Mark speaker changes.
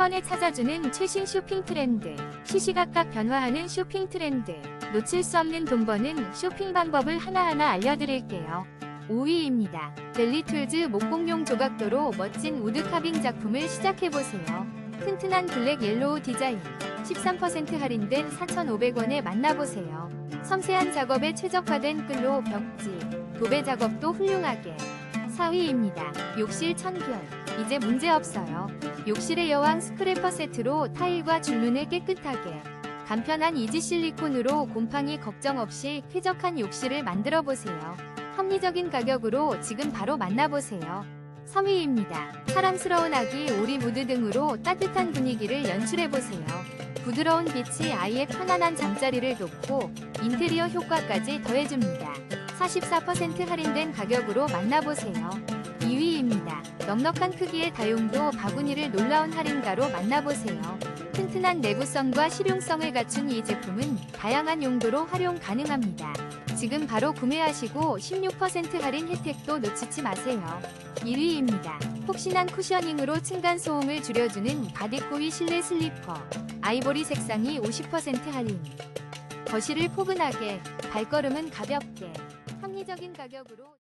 Speaker 1: 번에 찾아주는 최신 쇼핑 트렌드. 시시각각 변화하는 쇼핑 트렌드. 놓칠 수 없는 돈 버는 쇼핑 방법을 하나하나 알려드릴게요. 5위입니다. 벨리툴즈 목공용 조각도로 멋진 우드 카빙 작품을 시작해보세요. 튼튼한 블랙 옐로우 디자인. 13% 할인된 4,500원에 만나보세요. 섬세한 작업에 최적화된 끌로 벽지, 도배 작업도 훌륭하게. 4위입니다. 욕실 천결. 이제 문제 없어요. 욕실의 여왕 스크래퍼 세트로 타일과 줄눈을 깨끗하게. 간편한 이지 실리콘으로 곰팡이 걱정 없이 쾌적한 욕실을 만들어 보세요. 합리적인 가격으로 지금 바로 만나보세요. 3위입니다. 사랑스러운 아기 오리 무드 등으로 따뜻한 분위기를 연출해보세요. 부드러운 빛이 아이의 편안한 잠자리를 돕고 인테리어 효과까지 더해줍니다. 44% 할인된 가격으로 만나보세요. 2위입니다. 넉넉한 크기의 다용도 바구니를 놀라운 할인가로 만나보세요. 튼튼한 내구성과 실용성을 갖춘 이 제품은 다양한 용도로 활용 가능합니다. 지금 바로 구매하시고 16% 할인 혜택도 놓치지 마세요. 1위입니다. 폭신한 쿠셔닝으로 층간 소음을 줄여주는 바디코이 실내 슬리퍼. 아이보리 색상이 50% 할인. 거실을 포근하게, 발걸음은 가볍게, 합리적인 가격으로